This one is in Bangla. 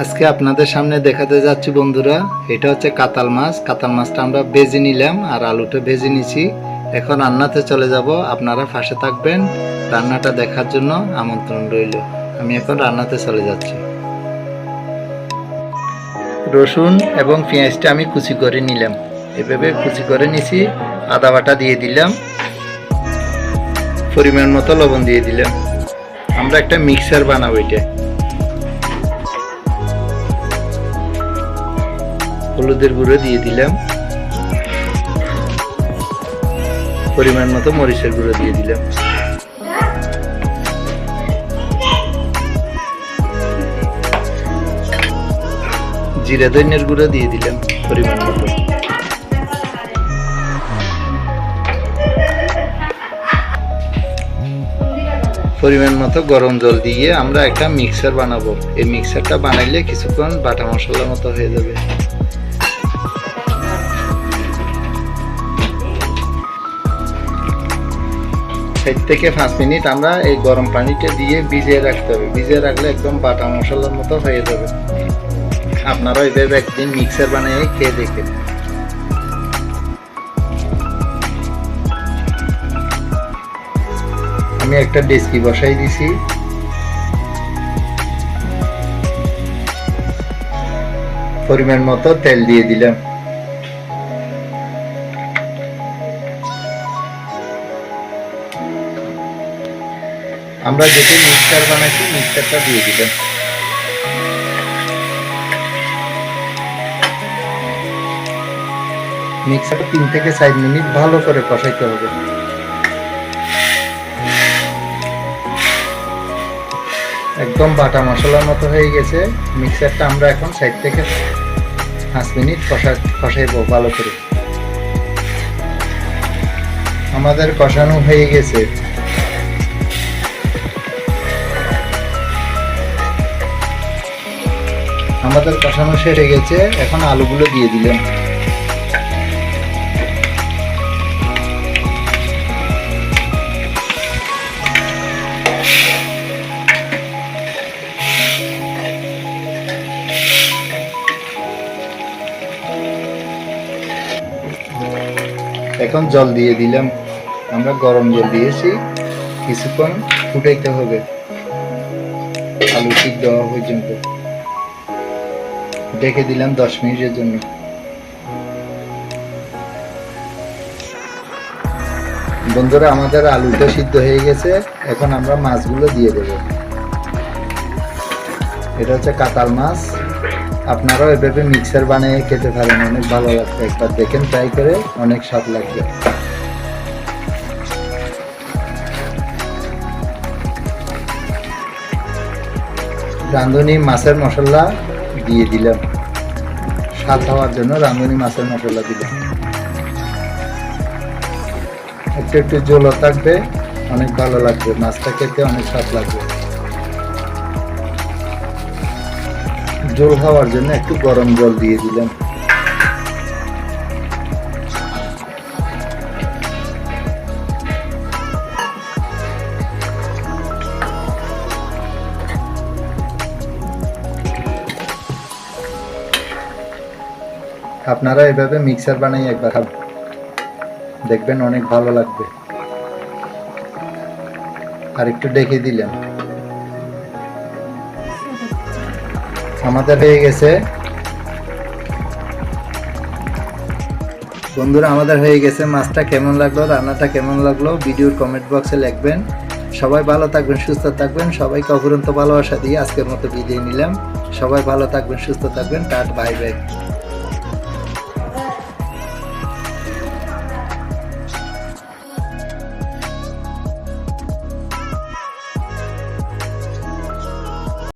আজকে আপনাদের সামনে দেখাতে যাচ্ছি বন্ধুরা, এটা হচ্ছে কাতাল মাছ। কাতাল মাছটা আমরা ভেজে নিলাম আর আলুটা ভেজে নিছি। এখন রান্নাতে চলে যাব। আপনারা পাশে থাকবেন। রান্নাটা দেখার জন্য আমন্ত্রণ রইল। আমি এখন রান্নাতে চলে যাচ্ছি। রসুন এবং পেঁয়াজটা আমি কুচি করে নিলাম। এভাবে কুচি করে নিছি। আদা বাটা দিয়ে দিলাম। পরিমাণ মতো লবণ দিয়ে দিলাম। আমরা একটা মিক্সার বানাবো এটা। হলুদের গুঁড়ো দিয়ে দিলাম। পরিমাণ মতো মরিচের গুঁড়ো দিয়ে দিলাম। জিরা ধনিয়ার গুঁড়ো দিয়ে দিলাম পরিমাণ মতো। পরিমাণ মতো গরম জল দিয়ে আমরা একটা মিক্সার বানাবো। এই মিক্সারটা বানাইলে কিছুক্ষণ বাটা মশলার মতো হয়ে যাবে। চার থেকে পাঁচ মিনিট আমরা এই গরম পানিটা দিয়ে ভিজিয়ে রাখতে হবে। ভিজিয়ে রাখলে একদম বাটা মশলার মতো হয়ে যাবে। আপনারা এইভাবে একদিন মিক্সার বানিয়ে খেয়ে দেখেন আমি একটা ডেস্কি বসাই দিছি। পরিমাণ মতো তেল দিয়ে দিলাম। আমরা যেটি মিক্সচার বানাইছি মিক্সচারটা দিয়ে দিলাম মিক্সারটা তিন থেকে চার মিনিট ভালো করে কষাইতে হবে। একদম বাটা মশলার মতো হয়ে গেছে। মিক্সারটা আমরা এখন সাইড থেকে পাঁচ মিনিট কষা কষাইবো ভালো করে। আমাদের কষানো হয়ে গেছে। আমাদের কষানো সেরে গেছে, এখন আলুগুলো দিয়ে দিলাম। এখন জল দিয়ে দিলাম। আমরা গরম জল দিয়েছি, কিছুক্ষণ ফুটাইতে হবে। আলু সিদ্ধ হওয়া পর্যন্ত। ডেকে দিলাম দশ মিনিটের জন্য। বন্ধুরা, আমাদের আলুটা সিদ্ধ হয়ে গেছে। এখন আমরা মাছগুলো দিয়ে দেব। এটা হচ্ছে কাতাল মাছ। আপনারাও এভাবে মিক্সার বানিয়ে খেতে পারেন, অনেক ভালো লাগবে। একবার দেখেন ট্রাই করে অনেক স্বাদ লাগবে। রাঁধুনি মাছের মশলা দিয়ে দিলাম। স্বাদ হওয়ার জন্য রাঁধুনি মাছের মশলা দিলাম। একটু একটু জলও থাকবে, অনেক ভালো লাগবে। মাছটা খেতে অনেক স্বাদ লাগবে। জল খাওয়ার জন্য একটু গরম জল দিয়ে দিলাম। আপনারা এভাবে মিক্সার বানাই একবার খাবেন। দেখবেন অনেক ভালো লাগবে। আর একটু ডেকে দিলাম। আমাদের হয়ে গেছে। বন্ধুরা, আমাদের হয়ে গেছে মাছটা কেমন লাগল, রান্নাটা কেমন লাগল, ভিডিওর কমেন্ট বক্সে লিখবেন। সবাই ভালো থাকবেন, সুস্থ থাকবেন। সবাইকে অফুরন্ত ভালোবাসা দিয়ে আজকের মতো বিদায় নিলাম। সবাই ভালো থাকবেন, সুস্থ থাকবেন। টাট বাই বাই